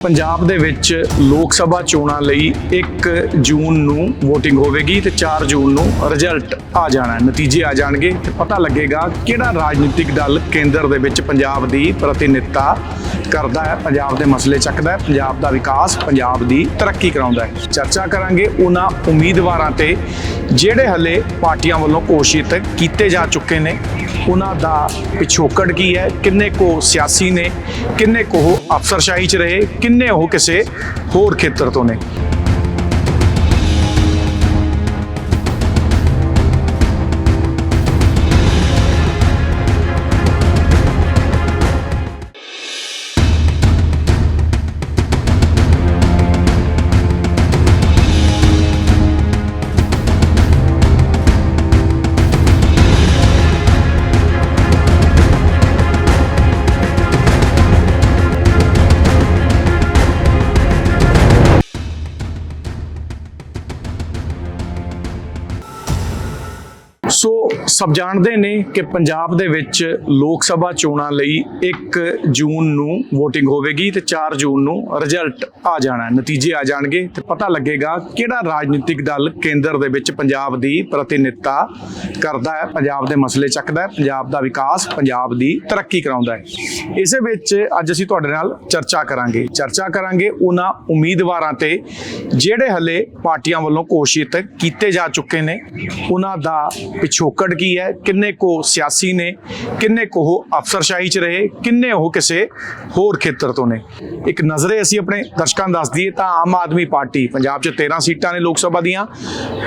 ਪੰਜਾਬ ਦੇ ਵਿੱਚ ਲੋਕ ਸਭਾ ਚੋਣਾਂ ਲਈ 1 ਜੂਨ ਨੂੰ VOTING ਹੋਵੇਗੀ ਤੇ 4 ਜੂਨ ਨੂੰ ਰਿਜ਼ਲਟ ਆ ਜਾਣਾ ਹੈ। ਨਤੀਜੇ ਆ ਜਾਣਗੇ ਤੇ ਪਤਾ ਲੱਗੇਗਾ ਕਿਹੜਾ ਰਾਜਨੀਤਿਕ ਦਲ ਕੇਂਦਰ ਦੇ ਵਿੱਚ ਪੰਜਾਬ ਦੀ ਪ੍ਰਤੀਨਿਧਤਾ ਕਰਦਾ ਹੈ, ਪੰਜਾਬ ਦੇ ਮਸਲੇ ਚੱਕਦਾ ਹੈ, ਪੰਜਾਬ ਦਾ ਵਿਕਾਸ, ਪੰਜਾਬ ਦੀ ਤਰੱਕੀ ਕਰਾਉਂਦਾ ਹੈ। ਚਰਚਾ ਕਰਾਂਗੇ ਉਹਨਾਂ ਉਮੀਦਵਾਰਾਂ ਤੇ, ਜਿਹੜੇ ਹਲੇ ਪਾਰਟੀਆਂ ਵੱਲੋਂ ਘੋਸ਼ਿਤ ਕੀਤੇ ਜਾ ਚੁੱਕੇ ਨੇ। ਉਹਨਾਂ ਦਾ ਪਿਛੋਕੜ ਕੀ ਹੈ? ਕਿੰਨੇ ਕੋ ਸਿਆਸੀ ਨੇ? ਕਿੰਨੇ ਕੋ ਉਹ ਅਫਸਰਸ਼ਾਹੀ ਚ ਰਹੇ? ਕਿੰਨੇ ਉਹ ਕਿਸੇ ਹੋਰ ਖੇਤਰ ਤੋਂ ਨੇ? ਸੋ ਸਭ ਜਾਣਦੇ ਨੇ ਕਿ ਪੰਜਾਬ ਦੇ ਵਿੱਚ ਲੋਕ ਸਭਾ ਚੋਣਾਂ ਲਈ 1 ਜੂਨ ਨੂੰ VOTING ਹੋਵੇਗੀ ਤੇ 4 ਜੂਨ ਨੂੰ ਰਿਜ਼ਲਟ ਆ ਜਾਣਾ ਨਤੀਜੇ ਆ ਜਾਣਗੇ ਤੇ ਪਤਾ ਲੱਗੇਗਾ ਕਿਹੜਾ ਰਾਜਨੀਤਿਕ ਦਲ ਕੇਂਦਰ ਦੇ ਵਿੱਚ ਪੰਜਾਬ ਦੀ ਪ੍ਰਤੀਨਿਧਤਾ ਕਰਦਾ ਹੈ, ਪੰਜਾਬ ਦੇ ਮਸਲੇ ਚੱਕਦਾ ਹੈ, ਪੰਜਾਬ ਦਾ ਵਿਕਾਸ, ਪੰਜਾਬ ਦੀ ਤਰੱਕੀ ਕਰਾਉਂਦਾ ਹੈ। ਇਸੇ ਵਿੱਚ ਅੱਜ ਅਸੀਂ ਤੁਹਾਡੇ ਨਾਲ ਚਰਚਾ ਕਰਾਂਗੇ। ਚਰਚਾ ਕਰਾਂਗੇ ਉਹਨਾਂ ਉਮੀਦਵਾਰਾਂ ਤੇ ਜਿਹੜੇ ਹਲੇ ਪਾਰਟੀਆਂ ਵੱਲੋਂ ਘੋਸ਼ਿਤ ਕੀਤੇ ਜਾ ਚੁੱਕੇ ਨੇ। ਉਹਨਾਂ ਦਾ ਪਿਛੋਕੜ ਕੀ ਹੈ? ਕਿੰਨੇ ਕੋ ਸਿਆਸੀ ਨੇ? ਕਿੰਨੇ ਕੋ ਉਹ ਅਫਸਰਸ਼ਾਹੀ ਚ ਰਹੇ? ਕਿੰਨੇ ਉਹ ਕਿਸੇ ਹੋਰ ਖੇਤਰ ਤੋਂ ਨੇ? ਇੱਕ ਨਜ਼ਰੇ ਅਸੀਂ ਆਪਣੇ ਦਰਸ਼ਕਾਂ ਨੂੰ ਦੱਸ ਦਈਏ ਤਾਂ ਆਮ ਆਦਮੀ ਪਾਰਟੀ ਪੰਜਾਬ 'ਚ 13 ਸੀਟਾਂ ਨੇ ਲੋਕ ਸਭਾ ਦੀਆਂ।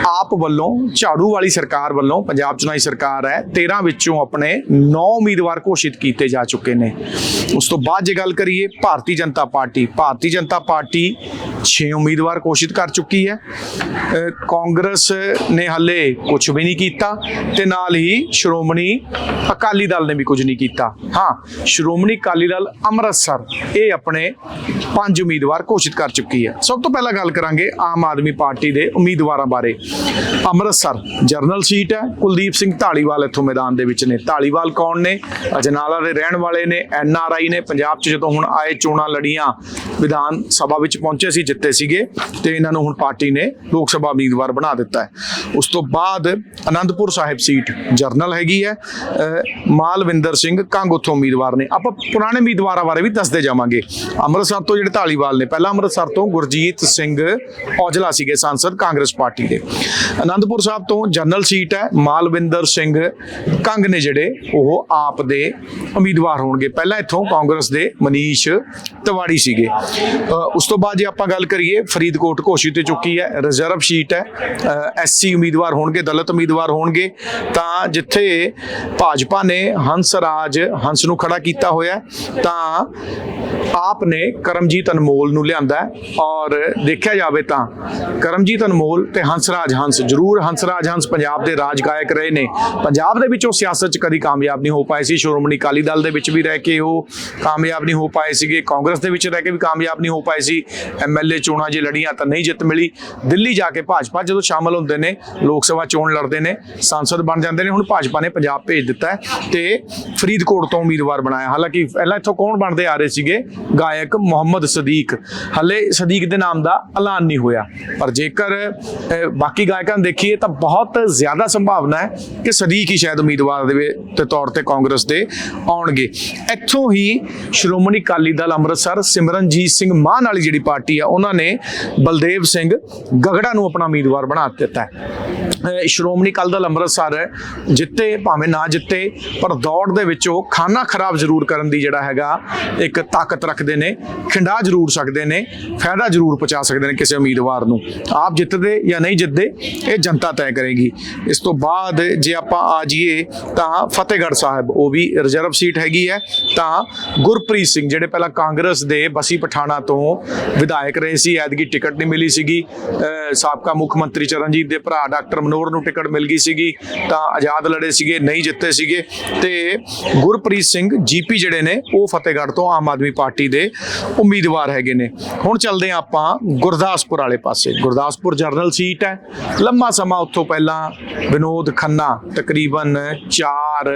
ਆਪ ਵੱਲੋਂ ਝਾੜੂ ਵਾਲੀ ਸਰਕਾਰ ਵੱਲੋਂ ਪੰਜਾਬ ਚੁਣਾਈ ਸਰਕਾਰ ਹੈ 13 ਵਿੱਚੋਂ ਆਪਣੇ 9 ਉਮੀਦਵਾਰ ਘੋਸ਼ਿਤ ਕੀਤੇ ਜਾ ਚੁੱਕੇ ਨੇ। ਉਸ ਤੋਂ ਬਾਅਦ ਜੇ ਗੱਲ ਕਰੀਏ ਭਾਰਤੀ ਜਨਤਾ ਪਾਰਟੀ, ਭਾਰਤੀ ਜਨਤਾ ਪਾਰਟੀ 6 ਉਮੀਦਵਾਰ ਘੋਸ਼ਿਤ ਕਰ ਚੁੱਕੀ ਹੈ। ਕਾਂਗਰਸ ਨੇ ਹੱਲੇ ਕੁਝ ਵੀ ਨਹੀਂ ਕੀਤਾ। ਤੇ ਨਾਲ ਹੀ ਸ਼੍ਰੋਮਣੀ ਅਕਾਲੀ ਦਲ ਨੇ ਵੀ ਕੁਝ ਨਹੀਂ ਕੀਤਾ। ਹਾਂ, ਸ਼੍ਰੋਮਣੀ ਅਕਾਲੀ ਦਲ ਅੰਮ੍ਰਿਤਸਰ, ਇਹ ਆਪਣੇ ਪੰਜ ਉਮੀਦਵਾਰ ਘੋਸ਼ਿਤ ਕਰ ਚੁੱਕੀ ਹੈ। ਸਭ ਤੋਂ ਪਹਿਲਾਂ ਗੱਲ ਕਰਾਂਗੇ ਆਮ ਆਦਮੀ ਪਾਰਟੀ ਦੇ ਉਮੀਦਵਾਰਾਂ ਬਾਰੇ। ਅੰਮ੍ਰਿਤਸਰ, ਜਰਨਲ ਸੀਟ ਹੈ, ਕੁਲਦੀਪ ਸਿੰਘ ਢਾਲੀਵਾਲ ਇੱਥੋਂ ਮੈਦਾਨ ਦੇ ਵਿੱਚ ਨੇ। ਢਾਲੀਵਾਲ ਕੌਣ ਨੇ? ਅਜਨਾਲਾ ਦੇ ਰਹਿਣ ਵਾਲੇ ਨੇ, ਐਨ ਆਰ ਆਈ ਨੇ। ਪੰਜਾਬ 'ਚ ਜਦੋਂ ਹੁਣ ਆਏ ਚੋਣਾਂ ਲੜੀਆਂ, ਵਿਧਾਨ ਸਭਾ ਵਿੱਚ ਪਹੁੰਚੇ ਸੀ, ਜਿੱਤੇ ਸੀਗੇ, ਤੇ ਇਹਨਾਂ ਨੂੰ ਹੁਣ ਪਾਰਟੀ ਨੇ ਲੋਕ ਸਭਾ ਉਮੀਦਵਾਰ ਬਣਾ ਦਿੱਤਾ ਹੈ। ਉਸ ਤੋਂ ਬਾਅਦ ਅਨੰਦਪੁਰ ਸਾਹਿਬ ਸੀਟ ਜਰਨਲ ਹੈਗੀ ਹੈ ਮਾਲਵਿੰਦਰ ਸਿੰਘ ਕੰਗ ਉੱਥੋਂ ਉਮੀਦਵਾਰ ਨੇ। ਆਪਾਂ ਪੁਰਾਣੇ ਉਮੀਦਵਾਰਾਂ ਬਾਰੇ ਵੀ ਦੱਸਦੇ ਜਾਵਾਂਗੇ। ਅੰਮ੍ਰਿਤਸਰ ਤੋਂ ਜਿਹੜੇ ਢਾਲੀਵਾਲ ਨੇ, ਪਹਿਲਾਂ ਅੰਮ੍ਰਿਤਸਰ ਤੋਂ ਗੁਰਜੀਤ ਸਿੰਘ ਔਜਲਾ ਸੀਗੇ ਸੰਸਦ ਕਾਂਗਰਸ ਪਾਰਟੀ ਦੇ। ਅਨੰਦਪੁਰ ਸਾਹਿਬ ਤੋਂ ਜਨਰਲ ਸੀਟ ਹੈ, ਮਾਲਵਿੰਦਰ ਸਿੰਘ ਕੰਗ ਨੇ ਜਿਹੜੇ, ਉਹ ਆਪ ਦੇ ਉਮੀਦਵਾਰ ਹੋਣਗੇ। ਪਹਿਲਾਂ ਇੱਥੋਂ ਕਾਂਗਰਸ ਦੇ ਮਨੀਸ਼ ਤਿਵਾੜੀ ਸੀਗੇ। ਉਸ ਤੋਂ ਬਾਅਦ ਜੇ ਆਪਾਂ ਗੱਲ ਕਰੀਏ, ਫਰੀਦਕੋਟ ਘੋਸ਼ਿਤ ਹੋ ਚੁੱਕੀ ਹੈ ਰਿਜ਼ਰਵ ਸੀਟ ਹੈ। ਐਸਸੀ ਉਮੀਦਵਾਰ ਹੋਣਗੇ, ਦਲਿਤ ਉਮੀਦਵਾਰ ਹੋਣਗੇ। ਤਾਂ ਜਿੱਥੇ ਭਾਜਪਾ ਨੇ ਹੰਸ ਰਾਜ ਹੰਸ ਨੂੰ ਖੜਾ ਕੀਤਾ ਹੋਇਆ ਤਾਂ ਆਪ ਨੇ ਕਰਮਜੀਤ ਅਨਮੋਲ ਨੂੰ ਲਿਆਂਦਾ ਔਰ ਦੇਖਿਆ ਜਾਵੇ ਤਾਂ ਕਰਮਜੀਤ ਅਨਮੋਲ ਤੇ ਹੰਸਰਾਜ ਹੰਸ, ਜ਼ਰੂਰ ਹੰਸਰਾਜ ਹੰਸ ਪੰਜਾਬ ਦੇ ਰਾਜ ਗਾਇਕ ਰਹੇ ਨੇ। ਪੰਜਾਬ ਦੇ ਵਿੱਚ ਉਹ ਸਿਆਸਤ 'ਚ ਕਦੀ ਕਾਮਯਾਬ ਨਹੀਂ ਹੋ ਪਾਏ ਸੀ। ਸ਼੍ਰੋਮਣੀ ਅਕਾਲੀ ਦਲ ਦੇ ਵਿੱਚ ਵੀ ਰਹਿ ਕੇ ਉਹ ਕਾਮਯਾਬ ਨਹੀਂ ਹੋ ਪਾਏ ਸੀਗੇ। ਕਾਂਗਰਸ ਦੇ ਵਿੱਚ ਰਹਿ ਕੇ ਵੀ ਕਾਮਯਾਬ ਨਹੀਂ ਹੋ ਪਾਏ ਸੀ। ਐਮਐਲਏ ਚੋਣਾਂ ਜੇ ਲੜੀਆਂ ਤਾਂ ਨਹੀਂ ਜਿੱਤ ਮਿਲੀ। ਦਿੱਲੀ ਜਾ ਕੇ ਭਾਜਪਾ ਜਦੋਂ ਸ਼ਾਮਲ ਹੁੰਦੇ ਨੇ, ਲੋਕ ਸਭਾ ਚੋਣ ਲੜਦੇ ਨੇ, ਸੰਸਦ ਬਣ ਜਾਂਦੇ ਨੇ। ਹੁਣ ਭਾਜਪਾ ਨੇ ਪੰਜਾਬ ਭੇਜ ਦਿੱਤਾ ਹੈ ਤੇ ਫਰੀਦਕੋਟ ਤੋਂ ਉਮੀਦਵਾਰ ਬਣਾਇਆ। ਹਾਲਾਂਕਿ ਪਹਿਲਾਂ ਇੱਥੋਂ ਕੌਣ ਬਣਦੇ ਆ ਰਹੇ ਸੀਗੇ? ਗਾਇਕ ਮੁਹੰਮਦ ਸਦੀਕ। ਹਲੇ ਸਦੀਕ ਦੇ ਨਾਮ ਦਾ ਐਲਾਨ ਨਹੀਂ ਹੋਇਆ। ਪਰ ਜੇਕਰ ਬਾਕੀ ਗਾਇਕਾਂ ਨੂੰ ਦੇਖੀਏ ਤਾਂ ਬਹੁਤ ਜ਼ਿਆਦਾ ਸੰਭਾਵਨਾ ਹੈ ਕਿ ਸਦੀਕ ਹੀ ਸ਼ਾਇਦ ਉਮੀਦਵਾਰ ਦੇ ਤੇ ਤੌਰ ਤੇ ਕਾਂਗਰਸ ਦੇ ਆਉਣਗੇ। ਇੱਥੋਂ ਹੀ ਸ਼੍ਰੋਮਣੀ ਅਕਾਲੀ ਦਲ ਅੰਮ੍ਰਿਤਸਰ ਸਿਮਰਨਜੀਤ ਸਿੰਘ ਮਾਨ ਵਾਲੀ ਜਿਹੜੀ ਪਾਰਟੀ ਆ, ਉਹਨਾਂ ਨੇ ਬਲਦੇਵ ਸਿੰਘ ਗਗੜਾ ਨੂੰ ਆਪਣਾ ਉਮੀਦਵਾਰ ਬਣਾ ਦਿੱਤਾ ਹੈ। ਸ਼੍ਰੋਮਣੀ ਅਕਾਲੀ ਦਲ ਅੰਮ੍ਰਿਤਸਰ ਜਿੱਤੇ, ਭਾਵੇਂ ਨਾ ਜਿੱਤੇ, ਪਰ ਦੌੜ ਦੇ ਵਿੱਚ ਉਹ ਖਾਨਾ ਖਰਾਬ ਜ਼ਰੂਰ ਕਰਨ ਦੀ ਜਿਹੜਾ ਹੈਗਾ ਇੱਕ ਤਾਕਤ ਰੱਖਦੇ ਨੇ, ਖਿੰਡਾ ਜ਼ਰੂਰ ਸਕਦੇ ਨੇ, ਫਾਇਦਾ ਜ਼ਰੂਰ ਪਹੁੰਚਾ ਸਕਦੇ ਨੇ ਕਿਸੇ ਉਮੀਦਵਾਰ ਨੂੰ। ਆਪ ਜਿੱਤਦੇ ਜਾਂ ਨਹੀਂ ਜਿੱਤਦੇ, ਇਹ ਜਨਤਾ ਤੈਅ ਕਰੇਗੀ। ਇਸ ਤੋਂ ਬਾਅਦ ਜੇ ਆਪਾਂ ਆ ਜਾਈਏ, ਤਾਂ ਫਤਿਹਗੜ੍ਹ ਸਾਹਿਬ, ਉਹ ਵੀ ਰਿਜ਼ਰਵ ਸੀਟ ਹੈਗੀ ਹੈ। ਤਾਂ ਗੁਰਪ੍ਰੀਤ ਸਿੰਘ, ਜਿਹੜੇ ਪਹਿਲਾਂ ਕਾਂਗਰਸ ਦੇ ਬਸੀ ਪਠਾਣਾ ਤੋਂ ਵਿਧਾਇਕ ਰਹੇ ਸੀ, ਐਤਕੀ ਟਿਕਟ ਨਹੀਂ ਮਿਲੀ ਸੀਗੀ। ਸਾਬਕਾ ਮੁੱਖ ਮੰਤਰੀ ਚਰਨਜੀਤ ਦੇ ਭਰਾ ਡਾਕਟਰ ਮਨੋਹਰ ਨੂੰ ਟਿਕਟ ਮਿਲ ਗਈ ਸੀਗੀ, ਤਾਂ ਆਜ਼ਾਦ ਲੜੇ ਸੀਗੇ, ਨਹੀਂ ਜਿੱਤੇ ਸੀਗੇ। ਤੇ ਗੁਰਪ੍ਰੀਤ ਸਿੰਘ, ਜੀਪੀ ਜਿਹੜੇ ਨੇ, ਉਹ ਫਤਿਹਗੜ੍ਹ ਤੋਂ ਆਮ ਆਦਮੀ ਪਾਰਟੀ ਪਾਰਟੀ ਦੇ ਉਮੀਦਵਾਰ ਹੈਗੇ ਨੇ। ਹੁਣ ਚੱਲਦੇ ਹਾਂ ਆਪਾਂ ਗੁਰਦਾਸਪੁਰ ਵਾਲੇ ਪਾਸੇ। ਗੁਰਦਾਸਪੁਰ ਜਰਨਲ ਸੀਟ ਹੈ। ਲੰਮਾ ਸਮਾਂ ਉੱਥੋਂ ਪਹਿਲਾਂ ਵਿਨੋਦ ਖੰਨਾ ਤਕਰੀਬਨ 4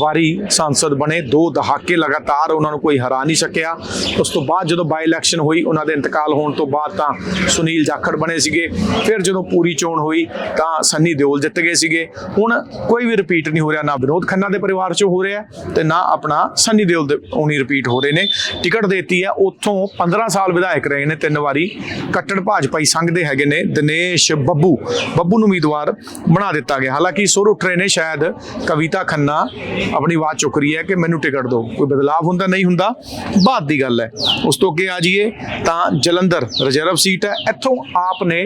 ਵਾਰੀ ਸੰਸਦ ਬਣੇ। ਦੋ ਦਹਾਕੇ ਲਗਾਤਾਰ ਉਹਨਾਂ ਨੂੰ ਕੋਈ ਹਰਾ ਨਹੀਂ ਸਕਿਆ। ਉਸ ਤੋਂ ਬਾਅਦ ਜਦੋਂ ਬਾਈ ਇਲੈਕਸ਼ਨ ਹੋਈ, ਉਹਨਾਂ ਦੇ ਇੰਤਕਾਲ ਹੋਣ ਤੋਂ ਬਾਅਦ ਤਾਂ ਸੁਨੀਲ ਜਾਖੜ ਬਣੇ ਸੀਗੇ। ਫਿਰ ਜਦੋਂ ਪੂਰੀ ਚੋਣ ਹੋਈ, ਤਾਂ ਸੰਨੀ ਦਿਓਲ ਜਿੱਤ ਗਏ ਸੀਗੇ। ਹੁਣ ਕੋਈ ਵੀ ਰਿਪੀਟ ਨਹੀਂ ਹੋ ਰਿਹਾ। ਨਾ ਵਿਨੋਦ ਖੰਨਾ ਦੇ ਪਰਿਵਾਰ ਚੋਂ ਹੋ ਰਿਹਾ ਤੇ ਨਾ ਆਪਣਾ ਸੰਨੀ ਦਿਓਲ ਦੇ ਉਨੀ ਰਿਪੀਟ ਹੋ ਰਹੇ ਨੇ। ਟਿਕਟ ਦੇਤੀ ਹੈ। ਉੱਥੋਂ 15 ਸਾਲ ਵਿਧਾਇਕ ਰਹੇ ਨੇ ਤਿੰਨ ਵਾਰੀ। ਕੱਟੜ ਭਾਜਪਾਈ ਸੰਘ ਦੇ ਹੈਗੇ ਨੇ ਦਿਨੇਸ਼ ਬੱਬੂ। ਬੱਬੂ ਨੂੰ ਉਮੀਦਵਾਰ ਬਣਾ ਦਿੱਤਾ ਗਿਆ। ਹਾਲਾਂਕਿ ਸੁਰ ਉੱਠ ਰਹੇ ਨੇ ਸ਼ਾਇਦ ਕਵਿਤਾ ਖੰਨਾ ਆਪਣੀ ਆਵਾਜ਼ ਚੁੱਕ ਰਹੀ ਹੈ ਕਿ ਮੈਨੂੰ ਟਿਕਟ ਦਿਓ। ਕੋਈ ਬਦਲਾਅ ਹੁੰਦਾ ਨਹੀਂ ਹੁੰਦਾ ਬਾਅਦ ਦੀ ਗੱਲ ਹੈ। ਉਸ ਤੋਂ ਅੱਗੇ ਆ ਜਾਈਏ ਤਾਂ ਜਲੰਧਰ ਰਿਜ਼ਰਵ ਸੀਟ ਹੈ। ਇੱਥੋਂ ਆਪ ਨੇ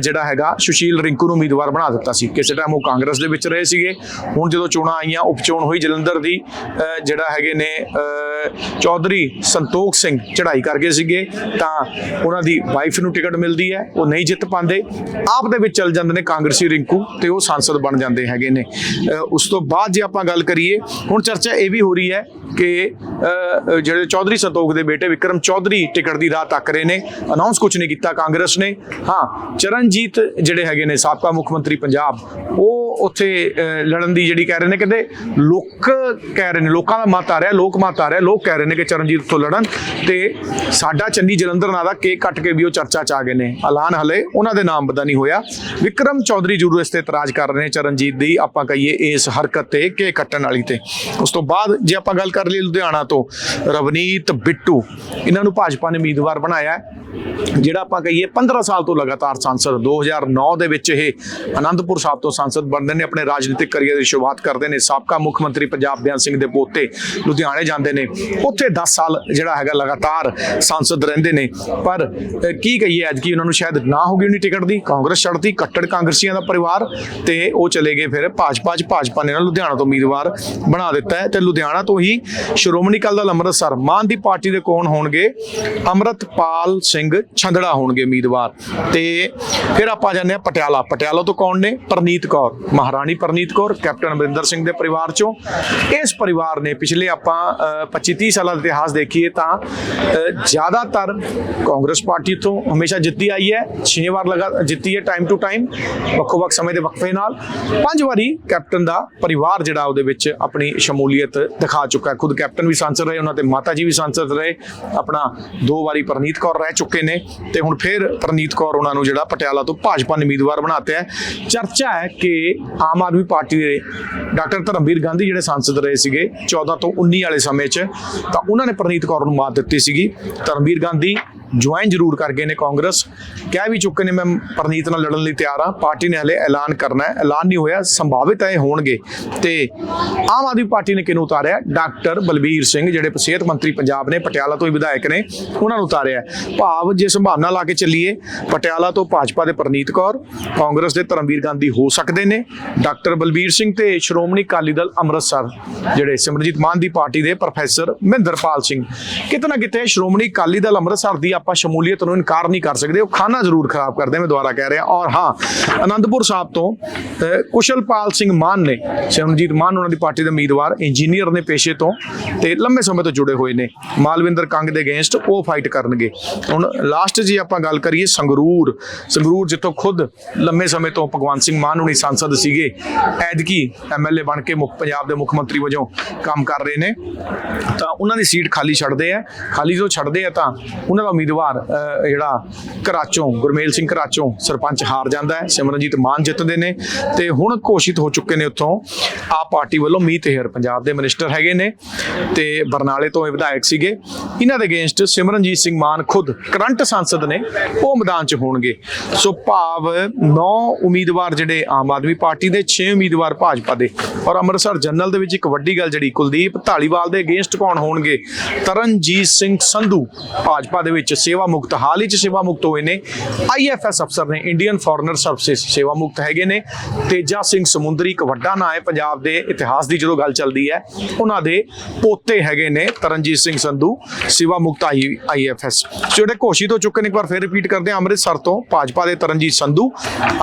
ਜਿਹੜਾ ਹੈਗਾ ਸੁਸ਼ੀਲ ਰਿੰਕੂ ਨੂੰ ਉਮੀਦਵਾਰ ਬਣਾ ਦਿੱਤਾ ਸੀ। ਕਿਸੇ ਟਾਈਮ ਉਹ ਕਾਂਗਰਸ ਦੇ ਵਿੱਚ ਰਹੇ ਸੀਗੇ। ਹੁਣ ਜਦੋਂ ਚੋਣਾਂ ਆਈਆਂ ਉਪ ਚੋਣ ਹੋਈ ਜਲੰਧਰ ਦੀ ਅ, ਜਿਹੜਾ ਹੈਗੇ ਨੇ ਅ, ਚੌਧਰੀ ਸੰਤੋਖ ਸਿੰਘ ਚੜ੍ਹਾਈ ਕਰ ਗਏ ਸੀਗੇ, ਤਾਂ ਉਹਨਾਂ ਦੀ ਵਾਈਫ ਨੂੰ ਟਿਕਟ ਮਿਲਦੀ ਹੈ, ਉਹ ਨਹੀਂ ਜਿੱਤ ਪਾਉਂਦੇ। ਆਪ ਦੇ ਵਿੱਚ ਚੱਲ ਜਾਂਦੇ ਨੇ ਕਾਂਗਰਸੀ ਰਿੰਕੂ ਤੇ ਉਹ ਸੰਸਦ ਬਣ ਜਾਂਦੇ ਹੈਗੇ ਨੇ। ਉਸ ਤੋਂ ਬਾਅਦ ਜੇ ਆਪਾਂ ਗੱਲ ਕਰੀਏ, ਹੁਣ ਚਰਚਾ ਇਹ ਵੀ ਹੋ ਰਹੀ ਹੈ ਕਿ ਜਿਹੜੇ ਚੌਧਰੀ ਸੰਤੋਖ ਦੇ ਬੇਟੇ ਵਿਕਰਮ ਚੌਧਰੀ ਟਿਕਟ ਦੀ ਰਾਹ ਤੱਕ ਰਹੇ ਨੇ ਅਨਾਉਂਸ ਕੁਝ ਨਹੀਂ ਕੀਤਾ ਕਾਂਗਰਸ ਨੇ। ਹਾਂ, ਚਰਨਜੀਤ ਜਿਹੜੇ ਹੈਗੇ ਨੇ, ਸਾਬਕਾ ਮੁੱਖ ਮੰਤਰੀ ਪੰਜਾਬ, ਉਹ ਉੱਥੇ ਲੜਨ ਦੀ ਜਿਹੜੀ ਕਹਿ ਰਹੇ ਨੇ, ਕਹਿੰਦੇ ਲੋਕ ਕਹਿ ਰਹੇ ਨੇ, ਲੋਕਾਂ ਦਾ ਮਤ ਆ ਰਿਹਾ, ਲੋਕ ਮਤ ਆ ਰਿਹਾ, ਲੋਕ ਕਹਿ ਰਹੇ ਨੇ ਕਿ ਚਰਨਜੀਤ ਉੱਥੋਂ ਲੜਨ ਤੇ ਸਾਡਾ ਚੰਨੀ ਜਲੰਧਰ ਨਾਂ ਦਾ ਕੇਕ ਕੱਟ ਕੇ ਵੀ ਉਹ ਚਰਚਾ ਚ ਆ ਗਏ ਨੇ। ਐਲਾਨ ਹਲੇ ਉਹਨਾਂ ਦੇ ਨਾਮ ਪਤਾ ਨਹੀਂ ਹੋਇਆ। ਵਿਕਰਮ ਚੌਧਰੀ ਜਰੂਰ ਇਸ ਤੇ ਇਤਰਾਜ਼ ਕਰ ਰਹੇ ਨੇ ਚਰਨਜੀਤ ਦੀ। ਆਪਾਂ ਕਹੀਏ ਇਸ ਹਰਕਤ ਤੇ ਕੇਕ ਕੱਟਣ ਵਾਲੀ ਤੇ। ਉਸ ਤੋਂ ਬਾਅਦ ਜੇ ਆਪਾਂ ਗੱਲ ਕਰ ਲਈ ਲੁਧਿਆਣਾ ਤੋਂ, ਰਵਨੀਤ ਬਿੱਟੂ, ਇਹਨਾਂ ਨੂੰ ਭਾਜਪਾ ਨੇ ਉਮੀਦਵਾਰ ਬਣਾਇਆ ਜਿਹੜਾ ਆਪਾਂ ਕਹੀਏ 15 ਸਾਲ ਤੋਂ ਲਗਾਤਾਰ ਸੰਸਦ। 2009 ਦੇ ਵਿੱਚ ਇਹ ਆਨੰਦਪੁਰ ਸਾਹਿਬ ਤੋਂ ਸੰਸਦ ਬਣਦੇ ਨੇ, ਆਪਣੇ ਰਾਜਨੀਤਿਕ ਕਰੀਅਰ ਦੀ ਸ਼ੁਰੂਆਤ ਕਰਦੇ ਨੇ। ਸਾਬਕਾ ਮੁੱਖ ਮੰਤਰੀ ਪੰਜਾਬ ਬਿਆਨ ਸਿੰਘ ਦੇ ਪੋਤੇ ਲੁਧਿਆਣੇ ਜਾਂਦੇ ਨੇ। ਉੱਥੇ 10 ਸਾਲ ਜਿਹੜਾ ਹੈਗਾ ਲਗਾਤਾਰ ਸੰਸਦ ਰਹਿੰਦੇ ਨੇ। ਪਰ ਕੀ ਕਹੀਏ ਅੱਜ ਕੀ ਉਹਨਾਂ ਨੂੰ ਸ਼ਾਇਦ ਨਾ ਹੋ ਗਈ ਉਹਨੀ ਟਿਕਟ ਦੀ? ਕਾਂਗਰਸ ਛੱਡਦੀ ਕੱਟੜ ਕਾਂਗਰਸੀਆਂ ਦਾ ਪਰਿਵਾਰ ਤੇ ਉਹ ਚਲੇ ਗਏ ਫਿਰ ਭਾਜਪਾ ਚ। ਭਾਜਪਾ ਨੇ ਲੁਧਿਆਣਾ ਤੋਂ ਉਮੀਦਵਾਰ ਬਣਾ ਦਿੱਤਾ ਹੈ ਤੇ ਲੁਧਿਆਣਾ ਤੋਂ ਹੀ ਸ਼੍ਰੋਮਣੀ ਅਕਾਲੀ ਦਲ ਅੰਮ੍ਰਿਤਸਰ, ਮਾਨ ਦੀ ਪਾਰਟੀ ਦੇ ਕੌਣ ਹੋਣਗੇ? ਅੰਮ੍ਰਿਤਪਾਲ ਸਿੰਘ ਛੰਦੜਾ ਹੋਣਗੇ ਉਮੀਦਵਾਰ। ਤੇ ਫਿਰ ਆਪਾਂ ਜਾਂਦੇ ਹਾਂ ਪਟਿਆਲਾ। ਪਟਿਆਲਾ ਤੋਂ ਕੌਣ ਨੇ? ਪਰਨੀਤ ਕੌਰ। ਮਹਾਰਾਣੀ ਪਰਨੀਤ ਕੌਰ, ਕੈਪਟਨ ਅਮਰਿੰਦਰ ਸਿੰਘ ਦੇ ਪਰਿਵਾਰ ਚੋਂ। ਇਸ ਪਰਿਵਾਰ ਨੇ ਪਿਛਲੇ ਆਪਾਂ 25 30 ਸਾਲਾਂ ਦਾ ਇਤਿਹਾਸ ਦੇਖੀ ਦੇਖੀਏ ਤਾਂ ਜ਼ਿਆਦਾਤਰ ਕਾਂਗਰਸ ਪਾਰਟੀ ਤੋਂ ਹਮੇਸ਼ਾ ਜਿੱਤੀ ਆਈ ਹੈ 6 ਵਾਰ ਲਗਾ, ਜਿੱਤੀ ਹੈ ਟਾਈਮ ਟੂ ਟਾਈਮ ਵੱਖੋ ਵੱਖ ਸਮੇਂ ਦੇ ਵਕਫੇ ਨਾਲ। ਪੰਜ ਵਾਰੀ ਕੈਪਟਨ ਦਾ ਪਰਿਵਾਰ ਜਿਹੜਾ ਉਹਦੇ ਵਿੱਚ ਆਪਣੀ ਸ਼ਮੂਲੀਅਤ ਦਿਖਾ ਚੁੱਕਾ ਖੁਦ ਕੈਪਟਨ ਵੀ ਸੰਸਦ ਰਹੇ, ਉਹਨਾਂ ਦੇ ਮਾਤਾ ਜੀ ਵੀ ਸੰਸਦ ਰਹੇ। ਆਪਣਾ ਦੋ ਵਾਰੀ ਪਰਨੀਤ ਕੌਰ ਰਹਿ ਚੁੱਕੇ ਨੇ ਤੇ ਹੁਣ ਫਿਰ ਪਰਨੀਤ ਕੌਰ ਉਹਨਾਂ ਨੂੰ ਜਿਹੜਾ ਪਟਿਆਲਾ ਤੋਂ ਭਾਜਪਾ ਨੇ ਉਮੀਦਵਾਰ ਬਣਾਤੇ ਹੈ। ਚਰਚਾ ਹੈ ਕਿ ਆਮ ਆਦਮੀ ਪਾਰਟੀ ਦੇ ਡਾਕਟਰ ਧਰਮਵੀਰ ਗਾਂਧੀ ਜਿਹੜੇ ਸੰਸਦ ਰਹੇ ਸੀਗੇ 14 ਤੋਂ 19 ਵਾਲੇ ਸਮੇਂ 'ਚ, ਤਾਂ ਉਹਨਾਂ ਨੇ ਪਰਨੀਤ ਕੌਰ ਨੂੰ ਮਾਤ ਦਿੱਤੀ ਸੀਗੀ। ਧਰਮਵੀਰ ਗਾਂਧੀ ਜੁਆਇਨ ਜ਼ਰੂਰ ਕਰ ਗਏ ਨੇ ਕਾਂਗਰਸ। ਕਹਿ ਵੀ ਚੁੱਕੇ ਨੇ ਮੈਂ ਪਰਨੀਤ ਨਾਲ ਲੜਨ ਲਈ ਤਿਆਰ ਹਾਂ ਪਾਰਟੀ ਨੇ ਹਲੇ ਐਲਾਨ ਕਰਨਾ ਹੈ। ਐਲਾਨ ਨਹੀਂ ਹੋਇਆ, ਸੰਭਾਵਿਤ ਹੈ ਹੋਣਗੇ। ਤੇ ਆਮ ਆਦਮੀ ਪਾਰਟੀ ਨੇ ਕਿਹਨੂੰ ਉਤਾਰਿਆ? ਡਾਕਟਰ ਬਲਬੀਰ ਸਿੰਘ, ਜਿਹੜੇ ਸਿਹਤ ਮੰਤਰੀ ਪੰਜਾਬ ਨੇ, ਪਟਿਆਲਾ ਤੋਂ ਹੀ ਵਿਧਾਇਕ ਨੇ, ਉਹਨਾਂ ਨੂੰ ਉਤਾਰਿਆ ਭਾਵ ਜੇ ਸੰਭਾਵਨਾ ਲਾ ਕੇ ਚੱਲੀਏ, ਪਟਿਆਲਾ ਤੋਂ ਭਾਜਪਾ ਦੇ ਪਰਨੀਤ ਕੌਰ, ਕਾਂਗਰਸ ਦੇ ਧਰਮਵੀਰ ਗਾਂਧੀ ਹੋ ਸਕਦੇ ਨੇ। ਡਾਕਟਰ ਬਲਬੀਰ ਸਿੰਘ ਤੇ ਸ਼੍ਰੋਮਣੀ ਅਕਾਲੀ ਦਲ ਅੰਮ੍ਰਿਤਸਰ, ਜਿਹੜੇ ਸਿਮਰਜੀਤ ਮਾਨ ਦੀ ਪਾਰਟੀ ਦੇ ਪ੍ਰੋਫੈਸਰ ਮਹਿੰਦਰਪਾਲ ਸਿੰਘ। ਕਿਤੇ ਨਾ ਕਿਤੇ ਸ਼੍ਰੋਮਣੀ ਅਕਾਲੀ ਦਲ ਅੰਮ੍ਰਿਤਸਰ ਦੀ ਆਪਾਂ ਸ਼ਮੂਲੀਅਤ ਨੂੰ ਇਨਕਾਰ ਨਹੀਂ ਕਰ ਸਕਦੇ ਉਹ ਖਾਨਾ ਜ਼ਰੂਰ ਖਰਾਬ ਕਰਦੇ ਮੈਂ ਦੁਬਾਰਾ ਕਹਿ ਰਿਹਾ। ਔਰ ਹਾਂ ਅਨੰਦਪੁਰ ਸਾਹਿਬ ਤੋਂ ਅਹ, ਕੁਸ਼ਲਪਾਲ ਸਿੰਘ ਮਾਨ ਨੇ ਸਿਮਰਜੀਤ ਮਾਨ ਉਹਨਾਂ ਦੀ ਪਾਰਟੀ ਦੇ ਉਮੀਦਵਾਰ ਇੰਜੀਨੀਅਰ ਨੇ ਪੇਸ਼ੇ ਤੋਂ ਤੇ ਲੰਮੇ ਸਮੇਂ ਤੋਂ ਜੁੜੇ ਹੋਏ ਨੇ। ਮਾਲਵਿੰਦਰ ਕੰਗ ਦੇ ਅਗੇਂਸਟ ਉਹ ਫਾਈਟ ਕਰਨਗੇ। ਹੁਣ ਲਾਸਟ ਜੀ ਆਪਾਂ ਗੱਲ ਕਰੀਏ ਸੰਗਰੂਰ ਸੰਗਰੂਰ ਜਿੱਥੋਂ ਖੁਦ ਲੰਮੇ ਸਮੇਂ ਤੋਂ ਭਗਵੰਤ ਸਿੰਘ ਮਾਨ ਹੁਣੀ ਸੰਸਦ ਸੀਗੇ ਐਦਕੀ ਐਮਐਲਏ ਬਣ ਕੇ ਮੁੱਖ ਪੰਜਾਬ ਦੇ ਮੁੱਖ ਮੰਤਰੀ ਵਜੋਂ ਕੰਮ ਕਰ ਰਹੇ ਨੇ। ਤਾਂ ਉਹਨਾਂ ਦੀ ਸੀਟ ਖਾਲੀ ਛੱਡਦੇ ਆ ਖਾਲੀ ਜਦੋਂ ਛੱਡਦੇ ਆ ਤਾਂ ਉਹਨਾਂ ਦਾ ਉਮੀਦਵਾਰ ਵਾਰ ਜਿਹੜਾ ਘਰਾਚੋਂ ਗੁਰਮੇਲ ਸਿੰਘ ਘਰਾਚੋਂ ਸਰਪੰਚ ਹਾਰ ਜਾਂਦਾ ਹੈ, ਸਿਮਰਨਜੀਤ ਮਾਨ ਜਿੱਤਦੇ ਨੇ ਤੇ ਹੁਣ ਘੋਸ਼ਿਤ ਹੋ ਚੁੱਕੇ ਨੇ ਉੱਥੋਂ ਆਪ ਪਾਰਟੀ ਵੱਲੋਂ ਮੀਤ ਹੇਰ ਪੰਜਾਬ ਦੇ ਮਿਨਿਸਟਰ ਹੈਗੇ ਨੇ ਤੇ ਬਰਨਾਲੇ ਤੋਂ ਇਹ ਵਿਧਾਇਕ ਸੀਗੇ। ਇਹਨਾਂ ਦੇ ਅਗੇਂਸਟ ਸਿਮਰਨਜੀਤ ਸਿੰਘ ਮਾਨ ਖੁਦ ਕਰੰਟ ਸੰਸਦ ਨੇ, ਉਹ ਮੈਦਾਨ 'ਚ ਹੋਣਗੇ। ਸੋ ਭਾਵ 9 ਉਮੀਦਵਾਰ ਜਿਹੜੇ ਆਮ ਆਦਮੀ ਪਾਰਟੀ ਦੇ 6 ਉਮੀਦਵਾਰ ਭਾਜਪਾ ਦੇ। ਔਰ ਅੰਮ੍ਰਿਤਸਰ ਜਨਰਲ ਦੇ ਵਿੱਚ ਇੱਕ ਵੱਡੀ ਗੱਲ ਜਿਹੜੀ ਕੁਲਦੀਪ ਢਾਲੀਵਾਲ ਦੇ ਅਗੇਂਸਟ ਕੌਣ ਹੋਣਗੇ? ਤਰਨਜੀਤ ਸਿੰਘ ਸੰਧੂ ਭਾਜਪਾ ਦੇ ਵਿੱਚ ਚ ਸੇਵਾ ਮੁਕਤ ਹਾਲ ਹੀ ਚ ਸੇਵਾ ਮੁਕਤ ਹੋਏ ਨੇ ਆਈਐਫਐਸ ਅਫਸਰ ਨੇ, ਇੰਡੀਅਨ ਫੋਰਨਰ ਸਰਵਿਸਿਜ਼ ਸੇਵਾ ਮੁਕਤ ਹੈਗੇ ਨੇ ਤੇਜਾ ਸਿੰਘ ਸਮੁੰਦਰੀ ਇੱਕ ਵੱਡਾ ਨਾਂ ਹੈ ਪੰਜਾਬ ਦੇ ਇਤਿਹਾਸ ਦੀ ਜਦੋਂ ਗੱਲ ਚੱਲਦੀ ਹੈ, ਉਹਨਾਂ ਦੇ ਪੋਤੇ ਹੈਗੇ ਨੇ ਤਰਨਜੀਤ ਸਿੰਘ ਸੰਧੂ ਸੇਵਾ ਮੁਕਤ ਆਈਐਫਐਸ ਜਿਹੜੇ ਘੋਸ਼ਿਤ ਹੋ ਚੁੱਕੇ ਨੇ, ਇੱਕ ਵਾਰ ਫਿਰ ਰਿਪੀਟ ਕਰਦੇ ਹਾਂ, ਅੰਮ੍ਰਿਤਸਰ ਤੋਂ ਭਾਜਪਾ ਦੇ ਤਰਨਜੀਤ ਸੰਧੂ,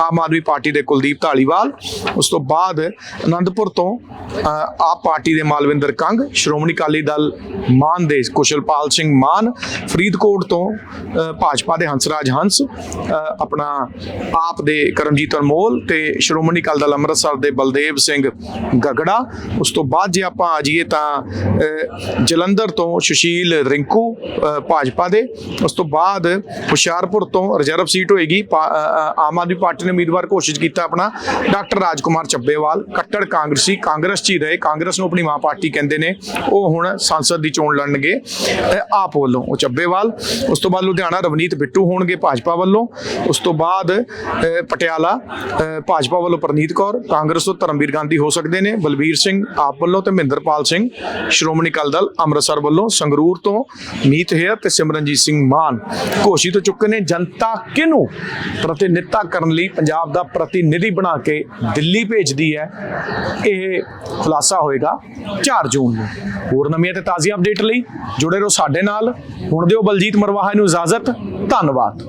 ਆਮ ਆਦਮੀ ਪਾਰਟੀ ਦੇ ਕੁਲਦੀਪ ਢਾਲੀਵਾਲ ਉਸ ਤੋਂ ਬਾਅਦ ਅਨੰਦਪੁਰ ਤੋਂ ਆਪ ਪਾਰਟੀ ਦੇ ਮਾਲਵਿੰਦਰ ਕੰਗ, ਸ਼੍ਰੋਮਣੀ ਅਕਾਲੀ ਦਲ ਮਾਨ ਦੇ ਕੁਸ਼ਲਪਾਲ ਸਿੰਘ ਮਾਨ, ਫਰੀਦਕੋਟ ਤੋਂ ਅ, ਭਾਜਪਾ ਦੇ ਹੰਸਰਾਜ ਹੰਸ ਆਪਣਾ ਆਪ ਦੇ ਕਰਮਜੀਤ ਅਨਮੋਲ ਤੇ ਸ਼੍ਰੋਮਣੀ ਅਕਾਲੀ ਦਲ ਅੰਮ੍ਰਿਤਸਰ ਦੇ ਬਲਦੇਵ ਸਿੰਘ ਗਗੜਾ। ਉਸ ਤੋਂ ਬਾਅਦ ਜੇ ਆਪਾਂ ਆ ਜਾਈਏ ਤਾਂ ਜਲੰਧਰ ਤੋਂ ਸੁਸ਼ੀਲ ਰਿੰਕੂ ਭਾਜਪਾ ਦੇ। ਉਸ ਤੋਂ ਬਾਅਦ ਹੁਸ਼ਿਆਰਪੁਰ ਤੋਂ ਰਿਜ਼ਰਵ ਸੀਟ ਹੋਏਗੀ। ਆਮ ਆਦਮੀ ਪਾਰਟੀ ਨੇ ਉਮੀਦਵਾਰ ਘੋਸ਼ਿਤ ਕੀਤਾ ਆਪਣਾ ਡਾਕਟਰ ਰਾਜਕੁਮਾਰ ਚੱਬੇਵਾਲ। ਕੱਟੜ ਕਾਂਗਰਸੀ ਕਾਂਗਰਸ 'ਚ ਹੀ ਰਹੇ। ਕਾਂਗਰਸ ਨੂੰ ਆਪਣੀ ਮਾਂ ਪਾਰਟੀ ਕਹਿੰਦੇ ਨੇ। ਉਹ ਹੁਣ ਸੰਸਦ ਦੀ ਚੋਣ ਲੜਨਗੇ ਆਪ ਵੱਲੋਂ। ਉਹ ਚੱਬੇਵਾਲ ਉਸ ਤੋਂ ਬਾਅਦ ਲੁਧਿਆਣਾ ਰਵਨੀਤ ਬਿੱਟੂ ਹੋਣਗੇ ਭਾਜਪਾ ਵੱਲੋਂ। ਉਸ ਤੋਂ ਬਾਅਦ ਪਟਿਆਲਾ ਭਾਜਪਾ ਵੱਲੋਂ ਪ੍ਰਨੀਤ ਕੌਰ, ਕਾਂਗਰਸ ਤੋਂ ਧਰਮਵੀਰ ਗਾਂਧੀ ਹੋ ਸਕਦੇ ਨੇ, ਬਲਬੀਰ ਸਿੰਘ ਆਪ ਵੱਲੋਂ ਤੇ ਮਹਿੰਦਰਪਾਲ ਸਿੰਘ, ਸ਼੍ਰੋਮਣੀ ਅਕਾਲੀ ਦਲ ਅੰਮ੍ਰਿਤਸਰ ਵੱਲੋਂ, ਸੰਗਰੂਰ ਤੋਂ ਮੀਤ ਹੇਅਰ ਤੇ ਸਿਮਰਨਜੀਤ ਸਿੰਘ ਮਾਨ ਘੋਸ਼ਿਤ ਹੋ ਚੁੱਕੇ ਨੇ। ਜਨਤਾ ਕਿਹਨੂੰ ਪ੍ਰਤੀਨਿਧਤਾ ਕਰਨ ਲਈ ਪੰਜਾਬ ਦਾ ਪ੍ਰਤੀਨਿਧੀ ਬਣਾ ਕੇ ਦਿੱਲੀ ਭੇਜਦੀ ਹੈ, ਇਹ ਖੁਲਾਸਾ ਹੋਏਗਾ 4 ਜੂਨ ਨੂੰ। ਹੋਰ ਨਵੀਆਂ ਤੇ ਤਾਜ਼ੀਆਂ ਅਪਡੇਟ ਲਈ ਜੁੜੇ ਰਹੋ ਸਾਡੇ ਨਾਲ। ਹੁਣ ਦਿਓ ਬਲਜੀਤ ਮਰਵਾਹਾ ਨੂੰ ਇਜਾਜ਼ਤ ਧੰਨਵਾਦ